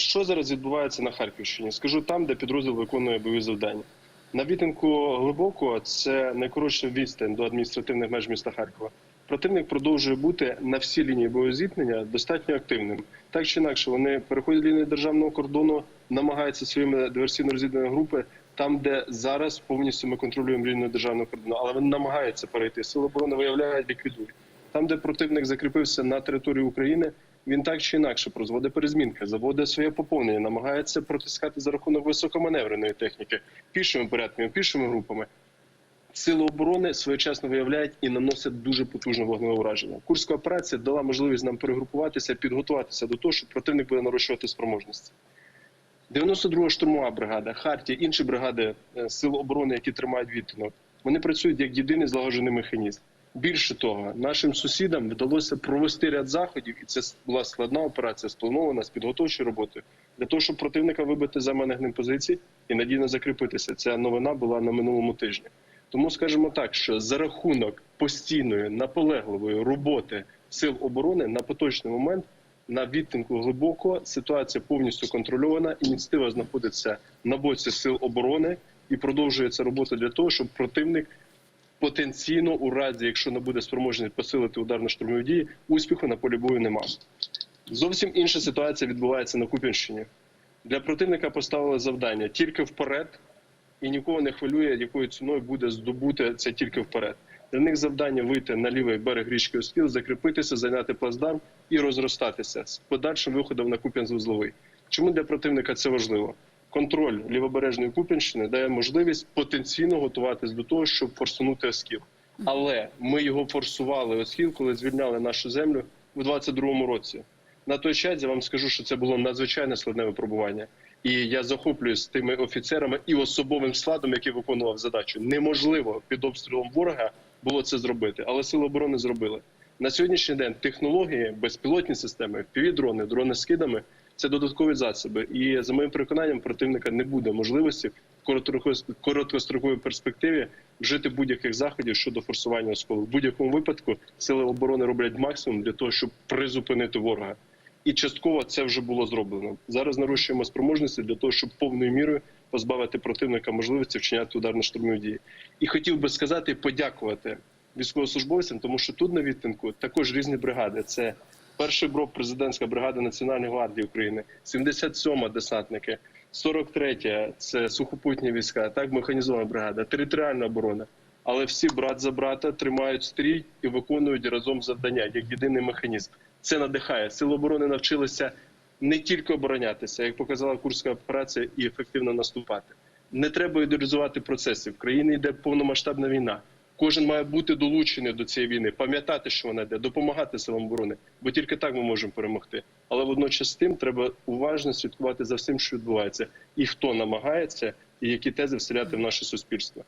Що зараз відбувається на Харківщині? Скажу там, де підрозділ виконує бойові завдання. На відтинку глибоко це найкоротша відстань до адміністративних меж міста Харкова. Противник продовжує бути на всій лінії бойового зіткнення достатньо активним. Так чи інакше, вони переходять лінію державного кордону, намагаються своїми диверсійно-розвідувальні групи там, де зараз повністю ми контролюємо лінію державного кордону, але вони намагаються перейти. Сили оборони виявляють, ліквідують. Там, де противник закріпився на території України, він так чи інакше прозводить перезмінки, заводить своє поповнення, намагається протискати за рахунок високоманевреної техніки пішими порядками, пішими групами. Сили оборони своєчасно виявляють і наносять дуже потужне вогневе ураження. Курська операція дала можливість нам перегрупуватися, підготуватися до того, що противник буде нарощувати спроможності. 92-та штурмова бригада, Хартія, інші бригади е, сил оборони, які тримають відтинок, вони працюють як єдиний злагоджений механізм. Більше того, нашим сусідам вдалося провести ряд заходів, і це була складна операція, спланована з підготовчою роботою для того, щоб противника вибити за мене позицій і надійно закріпитися. Ця новина була на минулому тижні. Тому скажемо так, що за рахунок постійної наполегливої роботи сил оборони на поточний момент на відтинку глибоко ситуація повністю контрольована. Ініціатива знаходиться на боці сил оборони і продовжується робота для того, щоб противник потенційно, у разі, якщо не буде спроможний посилити ударно-штурмові дії, успіху на полі бою немає. Зовсім інша ситуація відбувається на Куп'янщині. Для противника поставили завдання тільки вперед, і нікого не хвилює, якою ціною буде здобути це тільки вперед. Для них завдання вийти на лівий берег річки Оскіл, закріпитися, зайняти плацдарм і розростатися з подальшим виходом на Куп'янськ-Вузловий. Чому для противника це важливо? Контроль лівобережної Куп'янщини дає можливість потенційно готуватись до того, щоб форсунути Оскіл. Але ми його форсували Оскіл, коли звільняли нашу землю у 22-му році. На той час я вам скажу, що це було надзвичайно складне випробування. І я захоплююсь тими офіцерами і особовим складом, який виконував задачу. Неможливо під обстрілом ворога було це зробити, але сили оборони зробили. На сьогоднішній день технології, безпілотні системи, півдрони, дрони з скидами це додаткові засоби. І за моїм переконанням, противника не буде можливості в короткостроковій перспективі вжити будь-яких заходів щодо форсування осколу. В будь-якому випадку сили оборони роблять максимум для того, щоб призупинити ворога. І частково це вже було зроблено. Зараз нарощуємо спроможності для того, щоб повною мірою позбавити противника можливості вчиняти ударно-штурмові дії. І хотів би сказати, подякувати військовослужбовцям, тому що тут на відтинку також різні бригади. Це перший брок, президентська бригада Національної гвардії України, 77-ма десантники, 43-я – це сухопутні війська, так механізована бригада, територіальна оборона. Але всі брат за брата тримають стрій і виконують разом завдання як єдиний механізм. Це надихає. Сили оборони навчилися не тільки оборонятися, як показала курська операція, і ефективно наступати. Не треба ідеалізувати процеси. В країні йде повномасштабна війна. Кожен має бути долучений до цієї війни, пам'ятати, що вона йде, допомагати силам оборони, бо тільки так ми можемо перемогти. Але водночас з тим треба уважно слідкувати за всім, що відбувається, і хто намагається, і які тези вселяти в наше суспільство.